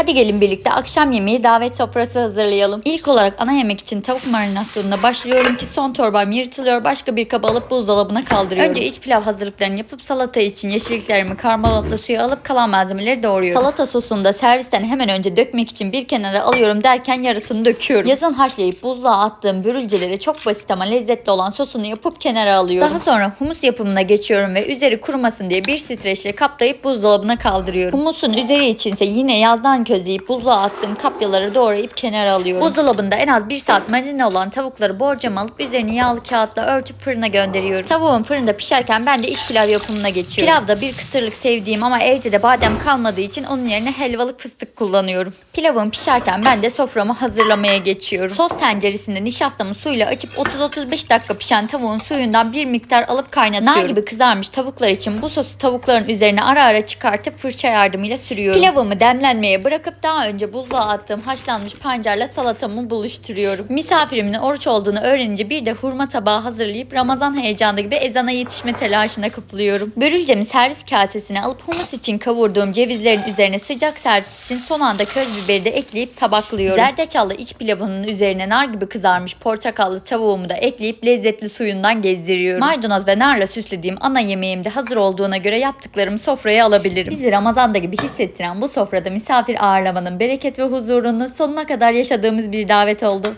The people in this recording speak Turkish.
Hadi gelin birlikte akşam yemeği davet sofrası hazırlayalım. İlk olarak ana yemek için tavuk marinasyonuna başlıyorum ki son torbam yırtılıyor. Başka bir kaba alıp buzdolabına kaldırıyorum. Önce iç pilav hazırlıklarını yapıp salata için yeşilliklerimi karbonatlı suya alıp kalan malzemeleri doğruyorum. Salata sosunu da servisten hemen önce dökmek için bir kenara alıyorum derken yarısını döküyorum. Yazın haşlayıp buzluğa attığım börülcelere çok basit ama lezzetli olan sosunu yapıp kenara alıyorum. Daha sonra humus yapımına geçiyorum ve üzeri kurumasın diye bir streçle kaplayıp buzdolabına kaldırıyorum. Humusun üzeri içinse yine yazdan közleyip buzluğa attığım kapyaları doğrayıp kenara alıyorum. Buzdolabında en az bir saat marine olan tavukları borcama alıp üzerini yağlı kağıtla örtüp fırına gönderiyorum. Tavuğum fırında pişerken ben de iç pilav yapımına geçiyorum. Pilavda bir kıtırlık sevdiğim ama evde de badem kalmadığı için onun yerine helvalık fıstık kullanıyorum. Pilavım pişerken ben de soframı hazırlamaya geçiyorum. Sos tenceresinde nişastamı suyla açıp 30-35 dakika pişen tavuğun suyundan bir miktar alıp kaynatıyorum. Nar gibi kızarmış tavuklar için bu sosu tavukların üzerine ara ara çıkartıp fırça yardımıyla sürüyorum. Pilavımı demlenmeye bırakıp daha önce buzluğa attığım haşlanmış pancarla salatamı buluşturuyorum. Misafirimin oruç olduğunu öğrenince bir de hurma tabağı hazırlayıp Ramazan heyecanı gibi ezana yetişme telaşına kapılıyorum. Börülcemi servis kasesine alıp humus için kavurduğum cevizlerin üzerine sıcak servis için son anda köz biberi de ekleyip tabaklıyorum. Zerdeçallı iç pilavının üzerine nar gibi kızarmış portakallı tavuğumu da ekleyip lezzetli suyundan gezdiriyorum. Maydanoz ve narla süslediğim ana yemeğim de hazır olduğuna göre yaptıklarımı sofraya alabilirim. Bizi Ramazan'da gibi hissettiren bu sofrada misafir ağırlamanın bereket ve huzurunu sonuna kadar yaşadığımız bir davet oldu.